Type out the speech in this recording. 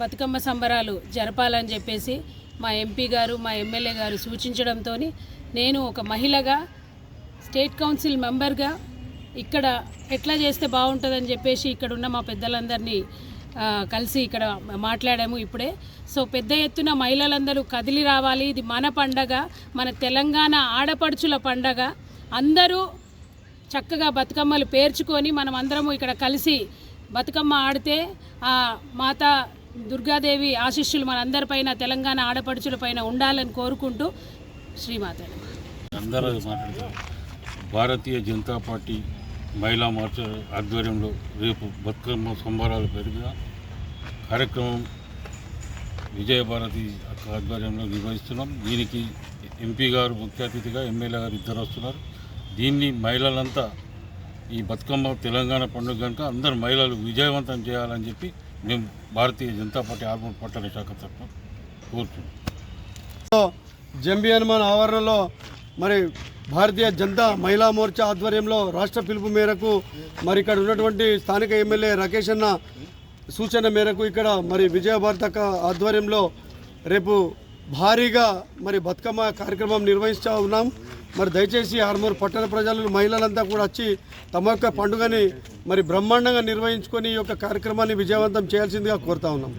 బతుకమ్మ సంబరాలు జరపాలని చెప్పేసి మా ఎంపీ గారు మా ఎమ్మెల్యే గారు సూచించడంతో నేను ఒక మహిళగా స్టేట్ కౌన్సిల్ మెంబర్గా ఇక్కడ ఎట్లా చేస్తే బాగుంటుందని చెప్పేసి ఇక్కడ ఉన్న మా పెద్దలందరినీ కలిసి ఇక్కడ మాట్లాడాము ఇప్పుడే. సో పెద్ద ఎత్తున మహిళలందరూ కదిలి రావాలి. ఇది మన పండగ మన తెలంగాణ ఆడపడుచుల పండగ. అందరూ చక్కగా బతుకమ్మలు పేర్చుకొని మనం అందరము ఇక్కడ కలిసి బతుకమ్మ ఆడితే ఆ మాత దుర్గాదేవి ఆశీస్సులు మనందరిపైన తెలంగాణ ఆడపడుచుల పైన ఉండాలని కోరుకుంటూ శ్రీమాత అందరూ భారతీయ జనతా పార్టీ మహిళా మోర్చా ఆధ్వర్యంలో రేపు బతుకమ్మ సంబరాల పెరిగిన కార్యక్రమం విజయభారతి ఆధ్వర్యంలో నిర్వహిస్తున్నాం. దీనికి ఎంపీ గారు ముఖ్య అతిథిగా ఎమ్మెల్యే గారు ఇద్దరు వస్తున్నారు. దీన్ని మహిళలంతా ఈ బతుకమ్మ తెలంగాణ పండుగ కనుక అందరు మహిళలు విజయవంతం చేయాలని చెప్పి మేము భారతీయ జనతా పార్టీ ఆర్మూర్ పట్టణ శాఖ తరఫున కోరుతున్నాం. జంబి హనుమాన్ ఆవరణలో మరి భారతీయ జనతా మహిళా మోర్చా ఆధ్వర్యంలో రాష్ట్ర పిలుపు మేరకు మరి ఇక్కడ ఉన్నటువంటి స్థానిక ఎమ్మెల్యే రాకేష్ అన్న సూచన మేరకు ఇక్కడ మరి విజయభారత ఆధ్వర్యంలో రేపు భారీగా మరి బతుకమ్మ కార్యక్రమం నిర్వహిస్తూ ఉన్నాం. మరి దయచేసి ఆరుమూరు పట్టణ ప్రజలు మహిళలంతా కూడా వచ్చి తమ యొక్క పండుగని మరి బ్రహ్మాండంగా నిర్వహించుకొని ఈ యొక్క కార్యక్రమాన్ని విజయవంతం చేయాల్సిందిగా కోరుతా ఉన్నాం.